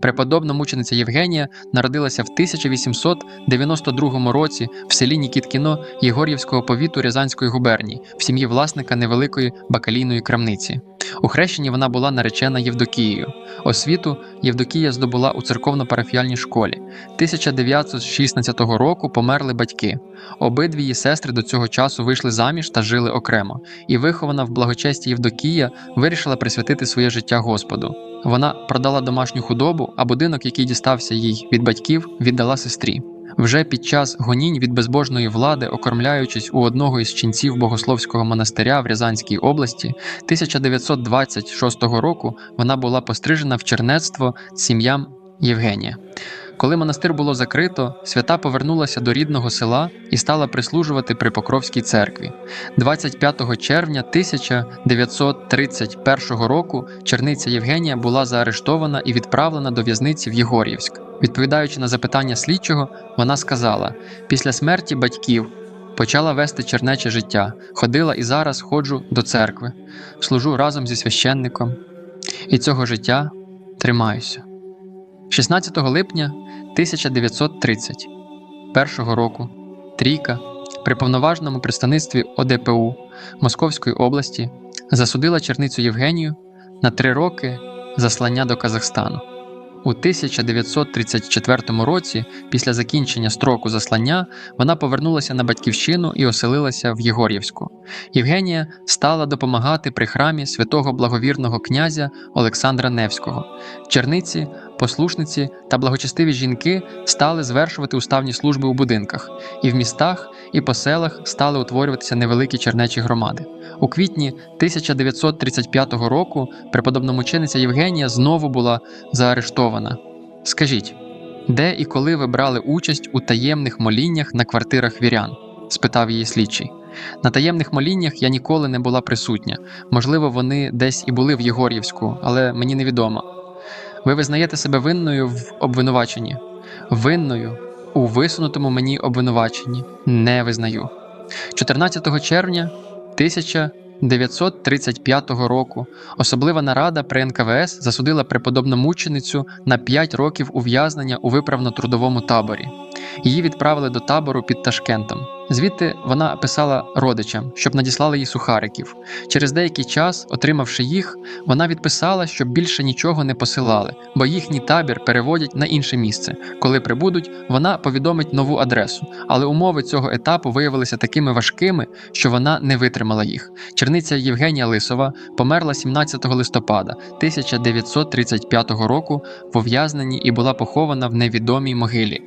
Преподобна мучениця Євгенія народилася в 1892 році в селі Нікіткіно Єгор'ївського повіту Рязанської губернії в сім'ї власника невеликої бакалійної крамниці. У хрещенні вона була наречена Євдокією. Освіту Євдокія здобула у церковно-парафіальній школі. 1916 року померли батьки. Обидві її сестри до цього часу вийшли заміж та жили окремо, і вихована в благочесті Євдокія вирішила присвятити своє життя Господу. Вона продала домашню худобу, а будинок, який дістався їй від батьків, віддала сестрі. Вже під час гонінь від безбожної влади, окормляючись у одного із ченців богословського монастиря в Рязанській області, 1926 року вона була пострижена в чернецтво сім'ям Євгенія. Коли монастир було закрито, свята повернулася до рідного села і стала прислужувати при Покровській церкві. 25 червня 1931 року черниця Євгенія була заарештована і відправлена до в'язниці в Єгор'ївськ. Відповідаючи на запитання слідчого, вона сказала: після смерті батьків почала вести чернече життя, ходила і зараз ходжу до церкви, служу разом зі священником, і цього життя тримаюся. 16 липня 1931 року Трійка при повноважному представництві ОДПУ Московської області засудила черницю Євгенію на три роки заслання до Казахстану. У 1934 році, після закінчення строку заслання, вона повернулася на батьківщину і оселилася в Єгор'ївську. Євгенія стала допомагати при храмі святого благовірного князя Олександра Невського. Черниці, послушниці та благочестиві жінки стали звершувати уставні служби у будинках, і в містах, і по селах стали утворюватися невеликі чернечі громади. У квітні 1935 року преподобномучениця Євгенія знову була заарештована. Скажіть, де і коли ви брали участь у таємних моліннях на квартирах вірян? спитав її слідчий. На таємних моліннях я ніколи не була присутня. Можливо, вони десь і були в Єгор'ївську, але мені невідомо. Ви визнаєте себе винною в обвинуваченні? Винною у висунутому мені обвинуваченні не визнаю. 14 червня 1935 року особлива нарада при НКВС засудила преподобну мученицю на 5 років ув'язнення у виправно-трудовому таборі. Її відправили до табору під Ташкентом. Звідти вона писала родичам, щоб надіслали їй сухариків. Через деякий час, отримавши їх, вона відписала, щоб більше нічого не посилали, бо їхній табір переводять на інше місце. Коли прибудуть, вона повідомить нову адресу. Але умови цього етапу виявилися такими важкими, що вона не витримала їх. Черниця Євгенія Лисова померла 17 листопада 1935 року в ув'язненні і була похована в невідомій могилі.